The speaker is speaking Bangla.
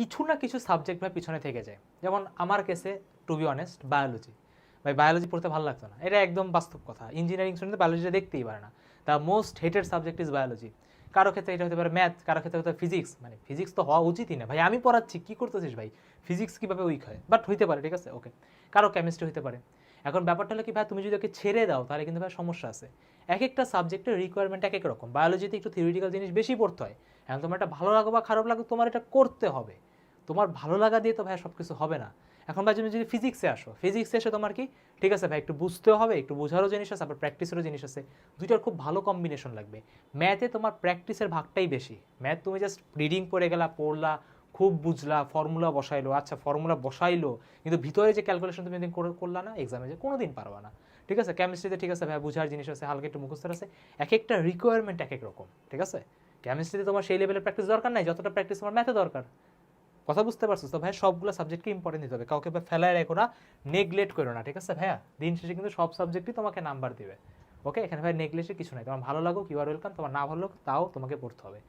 কিছু না কিছু সাবজেক্ট ভাই পিছনে থেকে যায়। যেমন আমার কেসে টু বি অনেস্ট বায়োলজি ভাই বায়োলজি পড়তে ভালো লাগতো না। এটা একদম বাস্তব কথা। ইঞ্জিনিয়ারিং স্টুডেন্ট বায়োলজিটা দেখতেই পারে না। The most hated subject is biology কারও ক্ষেত্রে এটা হতে পারে ম্যাথ কারও ক্ষেত্রে হতে ফিজিক্স মানে ফিজিক্স তো হওয়া উচিতই না। ভাই, আমি পড়াচ্ছি, কি করতেছিস ভাই? ফিজিক্স কীভাবে উইক হয়? বাট হইতে পারে, ঠিক আছে? ওকে কারও কেমিস্ট্রি হতে পারে। এখন ব্যাপারটা হলো কি, ভাই, তুমি যদি ওকে ছেড়ে দাও, তাহলে কিন্তু ভাই সমস্যা আছে। এক একটা সাবজেক্টের রিকোয়ারমেন্ট এক এক রকম বায়োলজিতে একটু থিওরিটিক্যাল জিনিস বেশি পড়তে হয়। এখন তোমার এটা ভালো লাগো বা খারাপ লাগো তোমার এটা করতে হবে। তোমার ভালো লাগা দিয়ে তো ভাই সব কিছু হবে না। এখন ভাই তুমি যদি ফিজিক্সে আসো ফিজিক্সে এসে তোমার কি, ঠিক আছে ভাই, একটু বুঝতেও হবে, একটু বোঝারও জিনিস আছে, আবার প্র্যাকটিসেরও জিনিস আছে। দুইটার খুব ভালো কম্বিনেশন লাগবে। ম্যাথে তোমার প্র্যাকটিসের ভাগটাই বেশি। ম্যাথ তুমি জাস্ট রিডিং পড়ে গেলা, পড়লা, খুব বুঝলা ফর্মুলা বসাইলো আচ্ছা ফর্মুলা বসাইলো, কিন্তু ভিতরে যে ক্যালকুলেশন তুমি একদিন করে, করলা না এক্সামে যে কোনো দিন পারবা না। ঠিক আছে কেমিস্ট্রিতে ঠিক আছে ভাই বুঝার জিনিস আছে, হালকা একটু মুখস্থের আছে। এক একটা রিকোয়ারমেন্ট এক এক রকম, ঠিক আছে? কেমিস্ট্রিতে তোমার সেই লেভেলের প্র্যাকটিস দরকার নাই, যতটা প্র্যাকটিস তোমার ম্যাথে দরকার। কথা বুঝতে পারছ তো ভাই সবগুলো সাবজেক্টকে ইম্পর্টেন্ট দিতে হবে। কাউকে ভাই ফেলায় রেখো না নেগলেক্ট করো না, ঠিক আছে ভাইয়া? দিন শেষে কিন্তু সব সাবজেক্টই তোমাকে নাম্বার দিবে। ওকে এখানে ভাই নেগলেক্টের কিছু নাই। তোমার ভালো লাগুক ইউ আর ওয়েলকাম তোমার না ভালো লাগুক, তাও তোমাকে পড়তে হবে।